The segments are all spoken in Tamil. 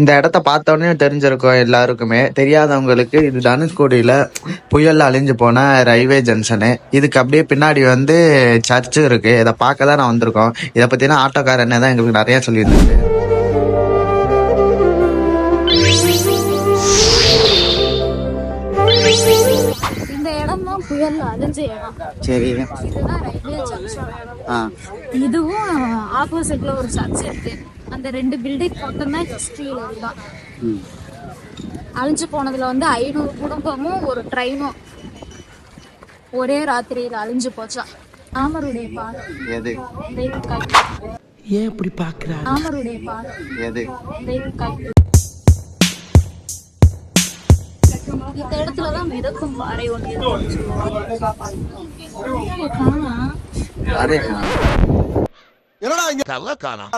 இந்த இடத்த பார்த்தோன்னே தெரிஞ்சிருக்கும் எல்லாருக்குமே. தெரியாதவங்களுக்கு இது தனுஷ்கோடியில புயல்ல அழிஞ்சு போன ரயில்வே ஜங்ஷனு. இதுக்கு அப்படியே பின்னாடி வந்து சர்ச்சு இருக்கு. இதை பார்க்க தான் நான் வந்திருக்கோம். இதை பத்தினா ஆட்டோக்கார என்ன தான் எங்களுக்கு நிறைய சொல்லியிருந்தாரு. இந்த இடம் தான் புயல்ல அழிஞ்ச இடம். சரி. இதுதான் ரயில்வே ஜங்ஷன். ஆ. இதுவும் ஆப்போசிட்ல ஒரு சர்ச் இருக்கு. அந்த ரெண்டு பில்டிங் பக்கம் தான் ஹிஸ்டரியில இதுதான். அழிஞ்சு போனதுல வந்து ஐநூறு குடும்பமும் ஒரு ட்ரெயினும் ஒரே ராத்திரியில அழிஞ்சு எது? தெய்வ கல் ஏன் இப்படி பாக்குறா தெய்வ கல் இந்த இடத்துலதான் மிதக்கும் பாறை ஒன்று கல்ல காணா.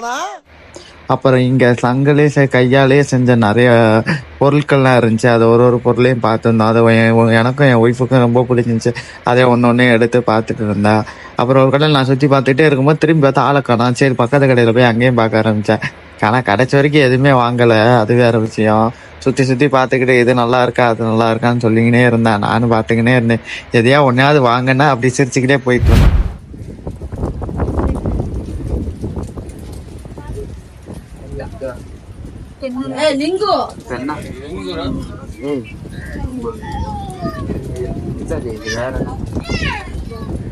அப்புறம் இங்கே சங்கிலே செ- கையாலே செஞ்ச நிறைய பொருட்கள்லாம் இருந்துச்சு. அது ஒரு ஒரு பொருளையும் பார்த்துருந்தோம். அது என் எனக்கும் என் ஒய்ஃபுக்கும் ரொம்ப பிடிச்சிருந்துச்சு. அதே ஒன்று ஒன்றே எடுத்து பார்த்துட்டு இருந்தா அப்புறம் ஒரு கடையில் நான் சுற்றி பார்த்துட்டே இருக்கும்போது திரும்பி பார்த்தா ஆளை காணோம். சரி பக்கத்து கடையில் போய் அங்கேயும் பார்க்க ஆரம்பித்தேன் ஆனால் கடைச்ச வரைக்கும் எதுவுமே வாங்கலை. அது வேற விஷயம். சுற்றி சுற்றி பார்த்துக்கிட்டு இது நல்லா இருக்கா அது நல்லா இருக்கான்னு சொல்லிக்கினே இருந்தேன். நானும் பார்த்துக்கினே இருந்தேன். எதையா ஒன்றையாவது வாங்கினா அப்படி சிரிச்சுக்கிட்டே போயிட்டு இருந்தேன்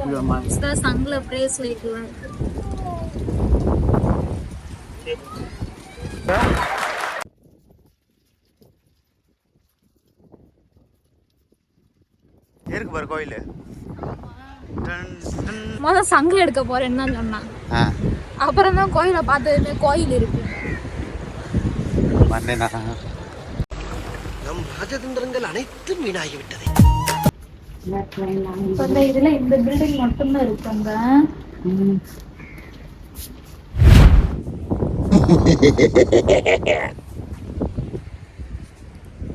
இதுதான் சங்கில பிரேஸ்லெட் இருக்கு பாரு கோயில்? முத சங்கில எடுக்க போறேன்னு தான் சொன்னான். அப்புறம் தான் கோயிலை பார்த்ததுமே கோயில் இருக்கு. நம் ராஜதந்திரங்கள் அனைத்தும் வீணாகிவிட்டது. இந்த இதுல இந்த பில்டிங் மட்டும்தான் இருக்குங்க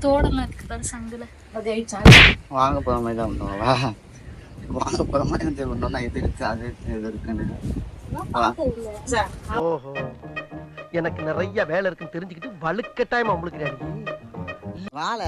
தோடெல்லாம் இருக்குது சங்குல. வாங்க போகிற மாதிரி தான் பண்ணுவாங்களா வாங்க போகிற மாதிரி பண்ணோம்னா இது இருக்கு அது இருக்குன்னு வா. ஓஹோ. எனக்கு நிறைய வேலை இருக்குன்னு தெரிஞ்சுக்கிட்டு வலுக்கட்டாயமா உங்களுக்கு வாழ.